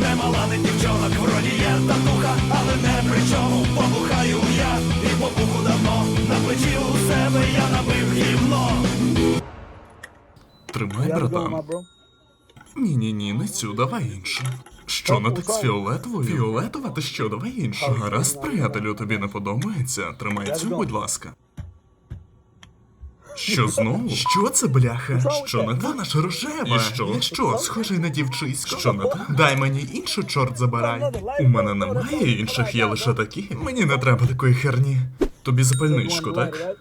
немала не дівчонок, вроді є татуха, але не при чому побухаю я і побуху давно на плечі у себе я набив гівно. Тримай, братан. Ні, ні, ні, не цю, давай іншу. Що не так з фіолетовою? Фіолетова, ти що, давай іншу. Гаразд, приятелю, тобі не подобається. Тримай цю, будь ласка. Що знову? Що це, бляха? Що не вона ж рожева? І що? Я що, схожий на дівчисько? Що не так? Дай мені іншу, чорт забирай. У мене немає інших, є лише такі. Мені не треба такої херні. Тобі запальничку, так?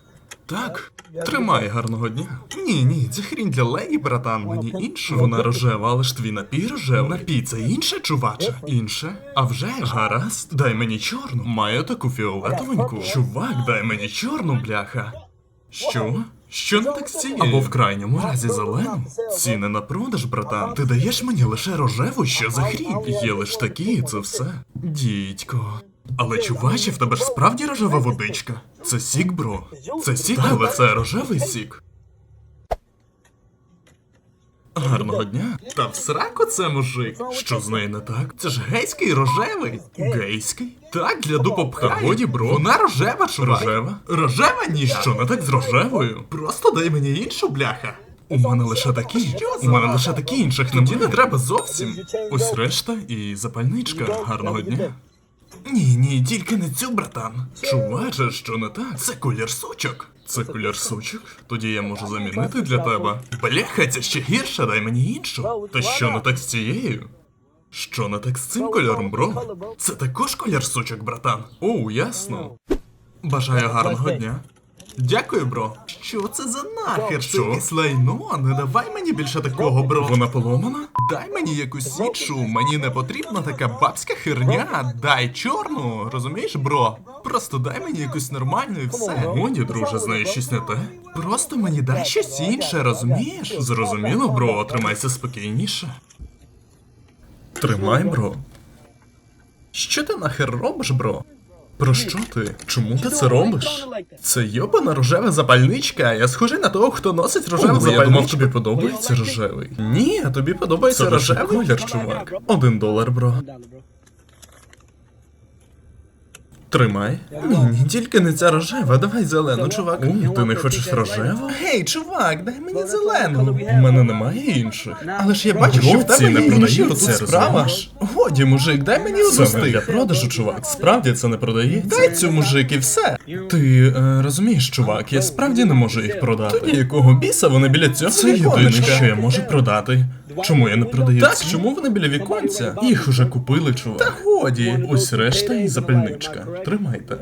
Так, тримай гарного дня. Ні, ні, ця хрінь для Лені, братан, мені іншу. Вона рожева, але ж твій напій рожевий. Напій це інше, чуваче? Інше? А вже ж. гаразд, дай мені чорну. Маю таку фіолетовеньку. Чувак, дай мені чорну, бляха. Що? Що не так з? Або в крайньому разі зелену? Ціни на продаж, братан. Ти даєш мені лише рожеву, що за хріб? Є лиш такі, і це все. Дідько. Але чуваче, в тебе ж справді рожева водичка. Це сік, бро. Це сік, але це рожевий сік. Гарного дня. Та в сраку це мужик. Що з нею не так? Це ж гейський рожевий. Гейський? Так, для дупа пхає. Годі, бро. Вона рожева, чувак. Рожева? Рожева ні. Що не так з рожевою? Просто дай мені іншу бляха. У мене лише такі. У мене лише такі інших не не треба зовсім. Ось решта і запальничка. Гарного дня. Ні, ні, тільки не цю, братан. Чуваче, що не так? Це колір сучок. Це колір сучок? Тоді я можу замінити для тебе. Бляха, це ще гірше, дай мені іншу. Та що не так з цією? Що не так з цим кольором, бро? Це також колір сучок, братан. Оу, ясно. Бажаю гарного дня. Дякую, бро. Що це за нахер? Що? Це якесь лайно? Не давай мені більше такого, бро. Вона поломана? Дай мені якусь іншу. Мені не потрібна така бабська херня. Дай чорну, розумієш, бро? Просто дай мені якусь нормальну і все. Годі, друже, з нею щось не те. Просто мені дай щось інше, розумієш? Зрозуміло, бро, тримайся спокійніше. Тримай, бро. Що ти нахер робиш, бро? Про що ти? Чому ти це робиш? Це йобана рожева запальничка. Я схожий на того, хто носить рожеву запальничку. я думав, тобі подобається рожевий. Ні, тобі подобається рожевий колір, чувак. Один долар, бро. Тримай. Ні, ні, тільки не ця рожева, давай зелену, чувак. О, ти не хочеш рожеву? Гей, чувак, дай мені зелену. У мене немає інших. Але ж я бачу, що в тебе не продаються, справа ж. Годі, мужик, дай мені одну з для продажу, чувак. Справді це не продається. Дай цю мужик і все. Ти е, розумієш, чувак, я справді не можу їх продати. Тоді якого біса вони біля цього Це єдине, що я можу продати. Чому я не продаю? Так, чому вони біля віконця? Їх уже купили, чувак. Та годі. Ось решта і запальничка. Тримайте.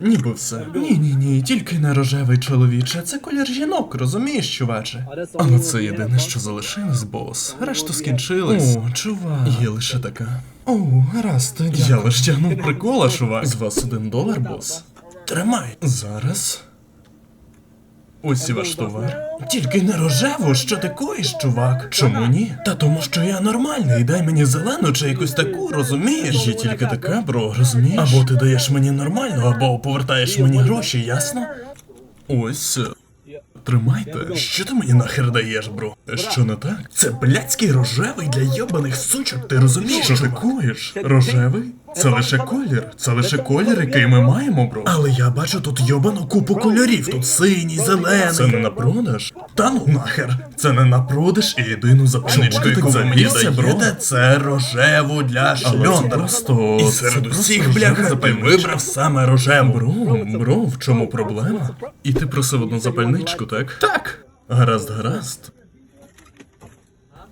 Ніби все. Ні, ні, ні, тільки не рожевий чоловіче. Це колір жінок, розумієш, чуваче? Але це єдине, що залишилось, бос. Решту скінчились. О, чувак. Є лише така. О, гаразд, дякую. Я лиш тягнув прикола, чувак. З вас один долар, бос. Тримай. Зараз. Ось і ваш товар. Тільки не рожеву, що ти коїш, чувак? Чому ні? Та тому, що я нормальний, дай мені зелену чи якусь таку, розумієш? Є тільки така, бро, розумієш? Або ти даєш мені нормальну, або повертаєш мені гроші, ясно? Ось. е, Тримайте. Що ти мені нахер даєш, бро? Що не так? Це блядський рожевий для йобаних сучок, ти розумієш? Що ти коїш? Рожевий? Це лише колір. Це лише колір, який ми маємо, бро. Але я бачу тут йобану купу кольорів. Тут синій, зелений. Це не на продаж? Та ну нахер. Це не на продаж і єдину запальничку, яку ви мені даєте, це рожеву для шльондра. Просто і серед усіх бляха ти вибрав саме рожеву. Бро, бро, в чому проблема? І ти просив одну запальничку, так? Так. Гаразд, гаразд.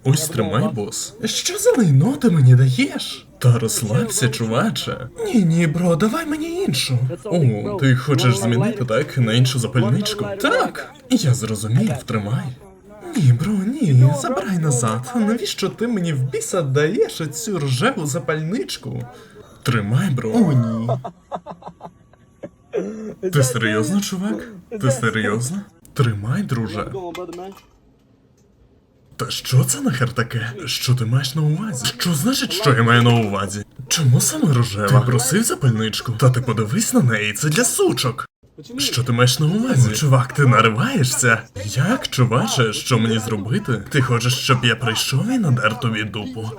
Ось тримай, бос. Що за лайно ти мені даєш? Та розслабся, чуваче. Ні, ні, бро, давай мені іншу. О, ти хочеш змінити, так? На іншу запальничку? Так. Я зрозумів, тримай. Ні, бро, ні, забирай назад. Навіщо ти мені в біса даєш оцю рожеву запальничку? Тримай, бро. О, ні. Ти серйозно, чувак? Ти серйозно? Тримай, друже. Та що це нахер таке? Що ти маєш на увазі? Що значить, що я маю на увазі? Чому саме рожева? Ти просив запальничку? Та ти подивись на неї, це для сучок. Що ти маєш на увазі? Чувак, ти нариваєшся? Як, чуваче, що мені зробити? Ти хочеш, щоб я прийшов і надер тобі дупу?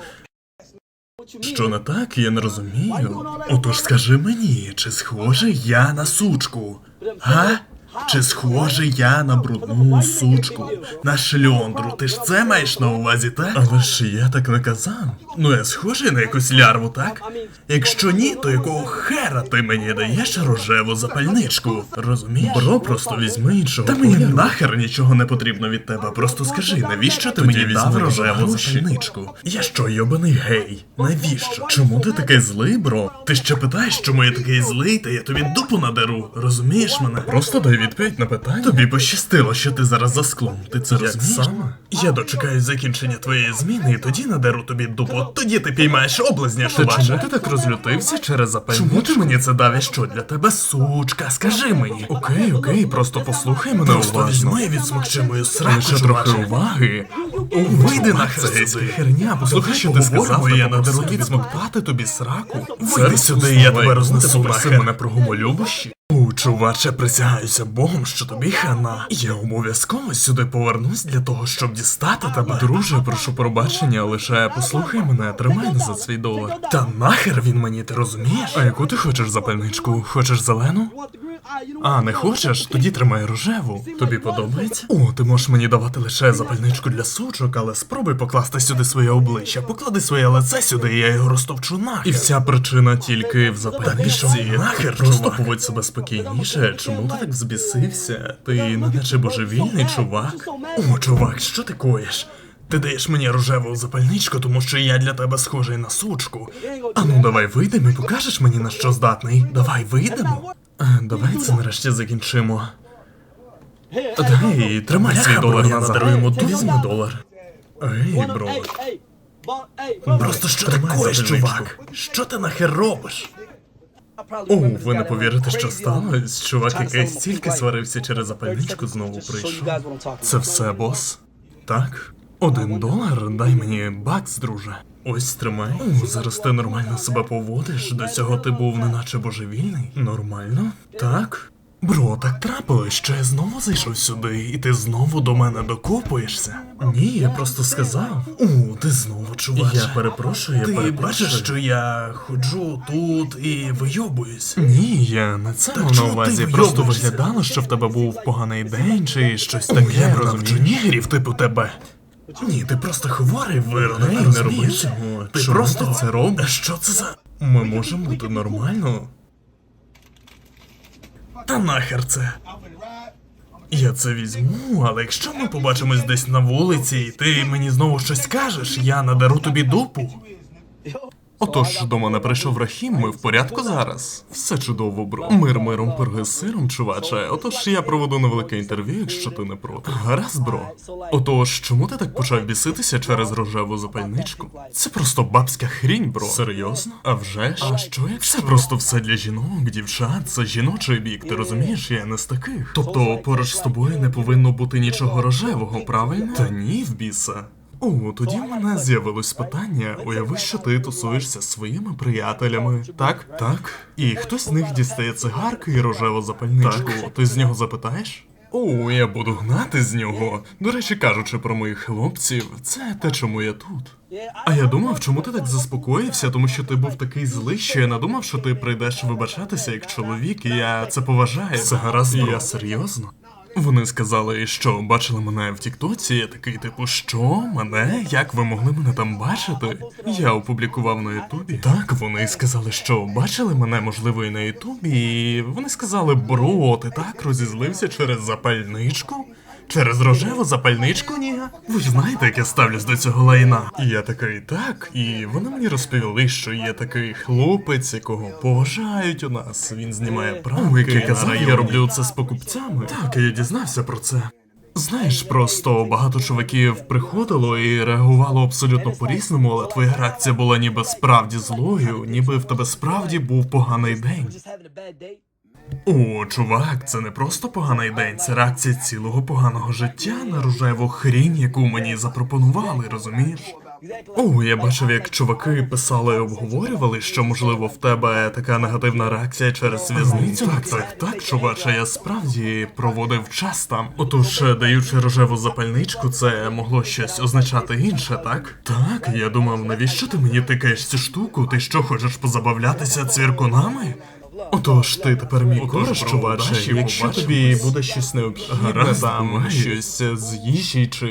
Що не так, я не розумію. Отож скажи мені, чи схожий я на сучку? Га? Чи схожий я на брудну сучку? На шльондру, ти ж це маєш на увазі, так? Але ж я так не казав. Ну я схожий на якусь лярву, так? Якщо ні, то якого хера ти мені даєш рожеву запальничку? Розумієш? Бро, просто візьми іншого. Та мені нахер нічого не потрібно від тебе. Просто скажи, навіщо ти мені дав рожеву запальничку? Я що, йобаний гей? Навіщо? Чому ти такий злий, бро? Ти ще питаєш, чому я такий злий, та я тобі дупу надеру. Розумієш мене? Просто дай відповідь на питання. Тобі пощастило, що ти зараз за склом. Ти це розумієш? Саме? Я дочекаю закінчення твоєї зміни, і тоді надеру тобі дупу. Тоді ти піймаєш облазня, чуваче. Чому ти так розлютився через запальничку? Чому ти мені це дав і що для тебе сучка? Скажи мені. Окей, окей, просто послухай мене Просто уважно. візьми і відсмокчи мою сраку, Лише трохи чуваче. уваги. Нахер це херня, послухай, що ти сказав, я надару відсмоктати тобі сраку. Вийди сюди, я тебе рознесу нахер. мене про гомолюбощі? У, чуваче, присягаюся Богом, що тобі хана. Я обов'язково сюди повернусь для того, щоб дістати тебе. Друже, прошу пробачення, лише послухай мене, тримай назад свій долар. Та нахер він мені, ти розумієш? А яку ти хочеш запальничку? Хочеш зелену? А, не хочеш? Тоді тримай рожеву. Тобі подобається? О, ти можеш мені давати лише запальничку для сучок, але спробуй покласти сюди своє обличчя. Поклади своє лице сюди, і я його розтовчу нахер. І вся причина тільки в запальничці. пішов нахер, Просто чувак. поводь себе спокійніше. Чому ти так збісився? Ти не наче божевільний чувак. О, чувак, що ти коїш? Ти даєш мені рожеву запальничку, тому що я для тебе схожий на сучку. Ану, давай вийдемо і покажеш мені на що здатний. Давай вийдемо. Е, Давай це нарешті закінчимо. Дай, тримай свій долар назад. надарую. Візьми долар. Ей, бро. Просто що ти коїш, чувак? Що ти нахер робиш? О, ви не повірите, що сталося? Чувак, який стільки сварився через запальничку, знову прийшов. Це все, бос? Так? Один долар? Дай мені бакс, друже. Ось тримай. О, зараз ти нормально себе поводиш. До цього ти був неначе божевільний. Нормально? Так? Бро, так трапилось, що я знову зайшов сюди, і ти знову до мене докопуєшся. Ні, я просто сказав. О, ти знову чуваче. Я перепрошую, я Ти перепрошую. бачиш, що я ходжу тут і вийобуюсь? Ні, я не це Так на увазі. Просто виглядало, що в тебе був поганий день чи щось таке, я навчу нігерів, типу тебе. Ні, ти просто хворий виродок, не не роби розумієш? цього. Ти Чому просто ти це робиш? Що це за. Ми можемо бути нормально. Та нахер це. Я це візьму, але якщо ми побачимось десь на вулиці, і ти мені знову щось скажеш, я надару тобі дупу. Отож, до мене прийшов Рахім, ми в порядку зараз. Все чудово, бро. Мир миром пироги з сиром, чуваче. Отож я проведу невелике інтерв'ю, якщо ти не проти. Гаразд, бро. Отож, чому ти так почав біситися через рожеву запальничку? Це просто бабська хрінь, бро. Серйозно? А вже ж? А що як це просто все для жінок, дівчат, це жіночий бік, ти розумієш, я не з таких. Тобто поруч з тобою не повинно бути нічого рожевого, правильно? Та ні, в біса. О, тоді в мене з'явилось питання. Уяви, що ти тусуєшся своїми приятелями. Так? Так. І хтось з них дістає цигарки і рожеву запальничку. Ти з нього запитаєш? О, я буду гнати з нього. До речі, кажучи про моїх хлопців, це те, чому я тут. А я думав, чому ти так заспокоївся, тому що ти був такий злий, що я надумав, що ти прийдеш вибачатися як чоловік, і я це поважаю. Це гаразд, бро. Я серйозно. Вони сказали, що бачили мене в Тіктоці. Я такий, типу, що? Мене? Як ви могли мене там бачити? Я опублікував на Ютубі. Так, вони сказали, що бачили мене, можливо, і на Ютубі. І вони сказали, бро, ти так розізлився через запальничку? Через рожеву запальничку, ніга? Ви ж знаєте, як я ставлюсь до цього лайна. І я такий так, і вони мені розповіли, що є такий хлопець, якого поважають у нас. Він знімає пранки. Як я казав, я роблю це з покупцями. Так, я дізнався про це. Знаєш, просто багато чуваків приходило і реагувало абсолютно по-різному, але твоя реакція була ніби справді злою, ніби в тебе справді був поганий день. О, чувак, це не просто поганий день, це реакція цілого поганого життя на рожеву хрінь, яку мені запропонували, розумієш? О, я бачив, як чуваки писали і обговорювали, що можливо в тебе така негативна реакція через в'язницю. Так, так, так, чуваче, я справді проводив час там. Отож, даючи рожеву запальничку, це могло щось означати інше, так? Так, я думав, навіщо ти мені тикаєш цю штуку? Ти що, хочеш позабавлятися цвіркунами? Отож, ти тепер мій кореш, чуваче, якщо тобі буде щось необхідне, там щось з їжі чи